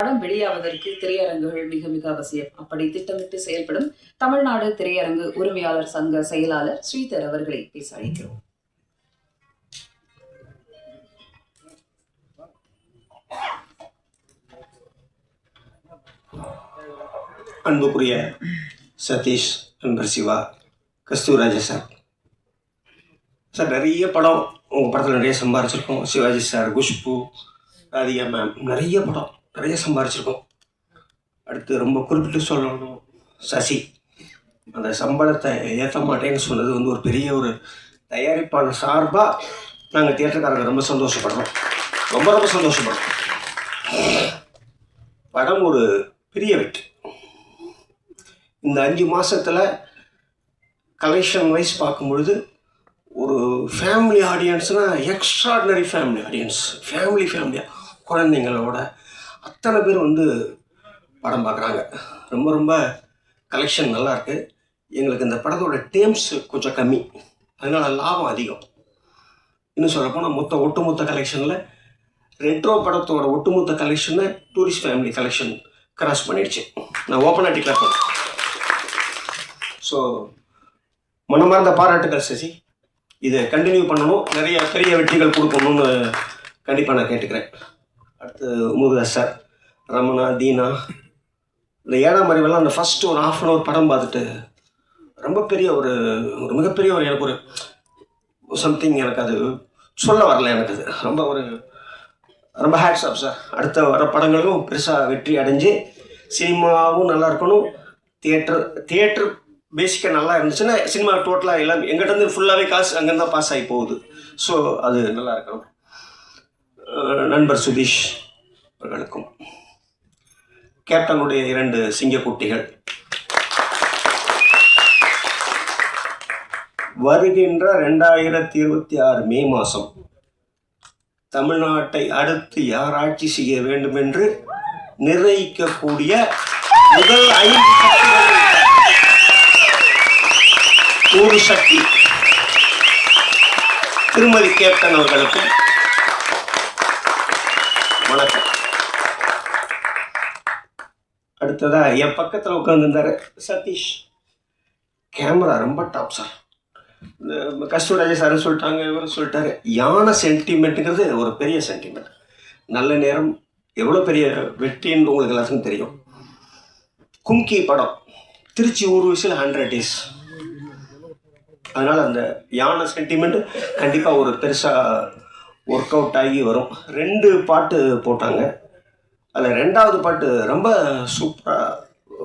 படம் வெளியாவதற்கு திரையரங்குகள் மிக மிக அவசியம். அப்படி திட்டமிட்டு செயல்படும் தமிழ்நாடு திரையரங்கு உரிமையாளர் சங்க செயலாளர் ஸ்ரீதர் அவர்களை பேச அழைக்கிறோம். அன்புக்குரிய சதீஷ் நண்பர் சிவா கஸ்தூராஜா சார். சார் நிறைய படம் உங்கள் படத்தில் நிறைய சம்பாரிச்சிருக்கோம். சிவாஜி சார் குஷ்பு ராதிகா மேம் நிறைய படம். நிறைய சம்பாரிச்சிருக்கோம். அடுத்து ரொம்ப குறிப்பிட்டு சொல்லணும் சசி. அந்த சம்பளத்தை ஏற்ற மாட்டேன்னு சொன்னது வந்து ஒரு பெரிய ஒரு தயாரிப்பாளர் சார்பாக நாங்கள் தியேட்டர்காரங்க ரொம்ப சந்தோஷப்படுறோம். ரொம்ப ரொம்ப சந்தோஷப்படுறோம். படம் ஒரு பெரிய வெற்றி. இந்த அஞ்சு மாதத்தில் கலெக்ஷன் வைஸ் பார்க்கும்பொழுது ஒரு ஃபேமிலி ஆடியன்ஸ்னால் எக்ஸ்ட்ராடினரி ஃபேமிலி ஆடியன்ஸ் ஃபேமிலி ஃபேமிலியாக குழந்தைங்களோட அத்தனை பேர் வந்து படம் பார்க்குறாங்க. ரொம்ப ரொம்ப கலெக்ஷன் நல்லாயிருக்கு எங்களுக்கு இந்த படத்தோட டேம்ஸ் கொஞ்சம் கம்மி. அதனால் லாபம் அதிகம். இன்னும் சொல்லப்போனால் மொத்த ஒட்டுமொத்த கலெக்ஷனில் ரெட்ரோ படத்தோட ஒட்டுமொத்த கலெக்ஷனை டூரிஸ்ட் ஃபேமிலி கலெக்ஷன் கிராஸ் பண்ணிடுச்சு. நான் ஓப்பனாக டிக்ளேர் பண்ணேன் ஸோ மனமார்ந்த பாராட்டுகள் சசி. இதை கண்டினியூ பண்ணணும். நிறைய பெரிய வெற்றிகள் கொடுக்கணும்னு கண்டிப்பாக நான் கேட்டுக்கிறேன். அடுத்து முருகதாஸ் சார் ரமணா தீனா. இந்த ஏழாம் அறிவெல்லாம் அந்த ஃபஸ்ட்டு ஒரு ஆஃப் அன் ஹவர் படம் பார்த்துட்டு ரொம்ப பெரிய ஒரு ஒரு மிகப்பெரிய ஒரு எனக்கு ஒரு சம்திங் எனக்கு அது சொல்ல வரல எனக்கு அது. ரொம்ப ஒரு ரொம்ப ஹேட்ஸ் ஆஃப் சார் அடுத்த வர படங்களும் பெருசாக வெற்றி அடைஞ்சு சினிமாவும் நல்லா இருக்கணும். தியேட்டர் தியேட்டர் பேசிக்காக நல்லா இருந்துச்சுன்னா சினிமா டோட்டலாக எல்லாம் எங்கிட்ட இருந்து ஃபுல்லாகவே காசு அங்கேருந்து தான் பாஸ் ஆகி போகுது. ஸோ அது நல்லா இருக்கணும். நண்பர் சுதீஷ் அவர்களுக்கும். கேப்டனுடைய இரண்டு சிங்கக்குட்டிகள். வருகின்ற ரெண்டாயிரத்தி இருபத்தி ஆறு மே மாதம் தமிழ்நாட்டை அடுத்து யார் ஆட்சி செய்ய வேண்டும் என்று நிர்ணயிக்கக்கூடிய முதல் ஐந்து ஒரு சக்தி. திருமதி கேப்டன் அவர்களுக்கும் வணக்கம். அடுத்ததா என் பக்கத்தில் உட்காந்துருந்தாரு சதீஷ். கேமரா ரொம்ப டாப் சார். இந்த கஸ்தூராஜா சார் சொல்லிட்டாங்க இவரும் சொல்லிட்டாரு. யானை சென்டிமெண்ட்டுங்கிறது ஒரு பெரிய சென்டிமெண்ட் நல்ல நேரம் எவ்வளோ பெரிய வெற்றின்னு உங்களுக்கு எல்லாத்துக்கும் தெரியும். கும்கி படம் திருச்சி ஊர்வசியில் ஹண்ட்ரட் டேஸ் அதனால் அந்த யானை சென்டிமெண்ட் கண்டிப்பாக ஒரு பெருசாக ஒர்க் அவுட் ஆகி வரும். ரெண்டு பாட்டு போட்டாங்க. அதில் ரெண்டாவது பாட்டு ரொம்ப சூப்பராக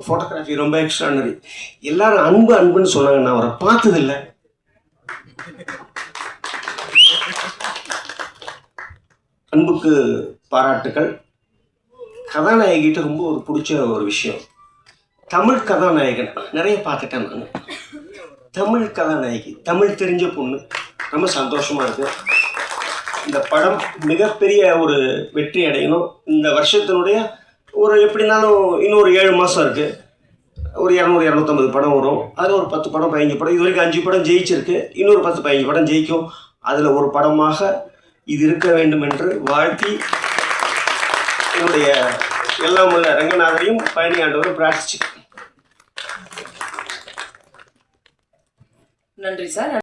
ஃபோட்டோகிராஃபி ரொம்ப எக்ஸ்ட்ரானரி எல்லாரும் அன்பு அன்புன்னு சொன்னாங்க. நான் அவரை பார்த்ததில்லை. அன்புக்கு பாராட்டுக்கள். கதாநாயகிட்ட ரொம்ப ஒரு பிடிச்ச ஒரு விஷயம். தமிழ் கதாநாயகன். நிறைய பார்த்துட்டேன் நான். தமிழ் கதாநாயகி. தமிழ் தெரிஞ்ச பொண்ணு. ரொம்ப சந்தோஷமாக இருக்குது இந்த படம் மிகப்பெரிய ஒரு வெற்றி அடையணும். இந்த வருஷத்தினுடைய ஒரு எப்படினாலும் இன்னும் ஒரு ஏழு மாதம் இருக்குது ஒரு இரநூறு இரநூத்தம்பது படம் வரும். அதில் ஒரு பத்து படம் பதினஞ்சு படம் இது வரைக்கும் அஞ்சு படம் ஜெயிச்சிருக்கு. இன்னொரு பத்து பதினஞ்சு படம் ஜெயிக்கும். அதில் ஒரு படமாக இது இருக்க வேண்டும் என்று வாழ்த்தி என்னுடைய எல்லாம் உள்ள ரங்கநாதரையும் பழனி பிரார்த்திச்சு நன்றி சார்.